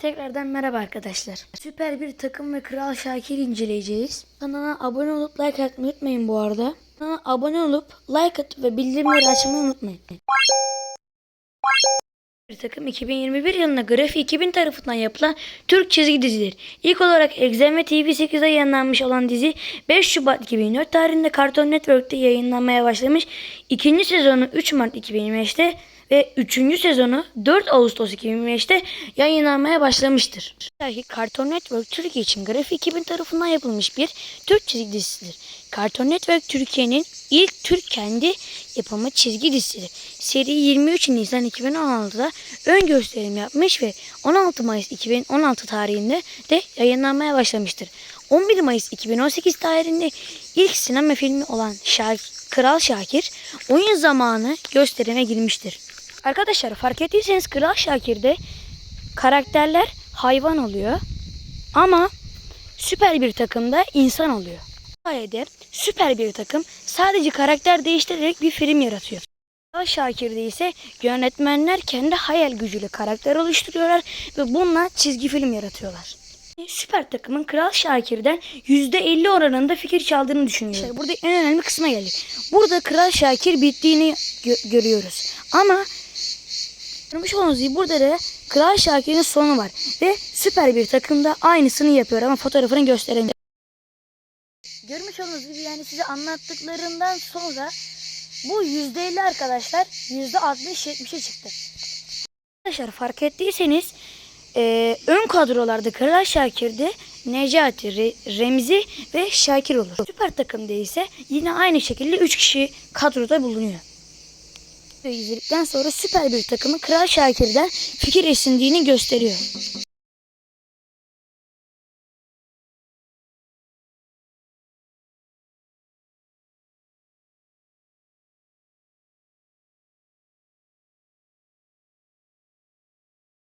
Tekrardan merhaba arkadaşlar. Süper bir takım ve Kral Şakir inceleyeceğiz. Kanala abone olup like atmayı unutmayın bu arada. Kanala abone olup like atıp ve bildirimleri açmayı unutmayın. Bir takım 2021 yılında Grafi 2000 tarafından yapılan Türk çizgi dizidir. İlk olarak Exxen ve TV8'de yayınlanmış olan dizi 5 Şubat 2004 tarihinde Cartoon Network'te yayınlanmaya başlamış. İkinci sezonu 3 Mart 2025'te ve 3. sezonu 4 Ağustos 2025'te yayınlanmaya başlamıştır. Cartoon Network Türkiye için Grafi 2000 tarafından yapılmış bir Türk çizgi dizisidir. Cartoon Network Türkiye'nin ilk Türk kendi yapımı çizgi dizisidir. Seri 23 Nisan 2016'da ön gösterim yapmış ve 16 Mayıs 2016 tarihinde de yayınlanmaya başlamıştır. 11 Mayıs 2018 tarihinde ilk sinema filmi olan Şa- Kral Şakir oyun zamanı gösterime girmiştir. Arkadaşlar fark ettiyseniz Kral Şakir'de karakterler hayvan oluyor ama süper bir takımda insan oluyor. Sayede süper bir takım sadece karakter değiştirerek bir film yaratıyor. Kral Şakir'de ise yönetmenler kendi hayal gücüyle karakter oluşturuyorlar ve bununla çizgi film yaratıyorlar. Süper takımın Kral Şakir'den %50 oranında fikir çaldığını düşünüyorum. İşte burada en önemli kısma geldik. Burada Kral Şakir bittiğini gö- görüyoruz. Ama görmüş olduğunuz gibi burada da Kral Şakir'in sonu var. Ve süper bir takımda aynısını yapıyor ama fotoğrafını gösteremiyor. Görmüş olduğunuz gibi yani size anlattıklarımdan sonra bu %50 arkadaşlar %60-70'e çıktı. Arkadaşlar fark ettiyseniz e, ön kadrolarda Kral Şakir'de Necati, Re- Remzi ve Şakir olur. Süper takımda ise yine aynı şekilde 3 kişi kadroda bulunuyor. Ve izledikten sonra süper bir takımı Kral Şakir'den fikir esindiğini gösteriyor.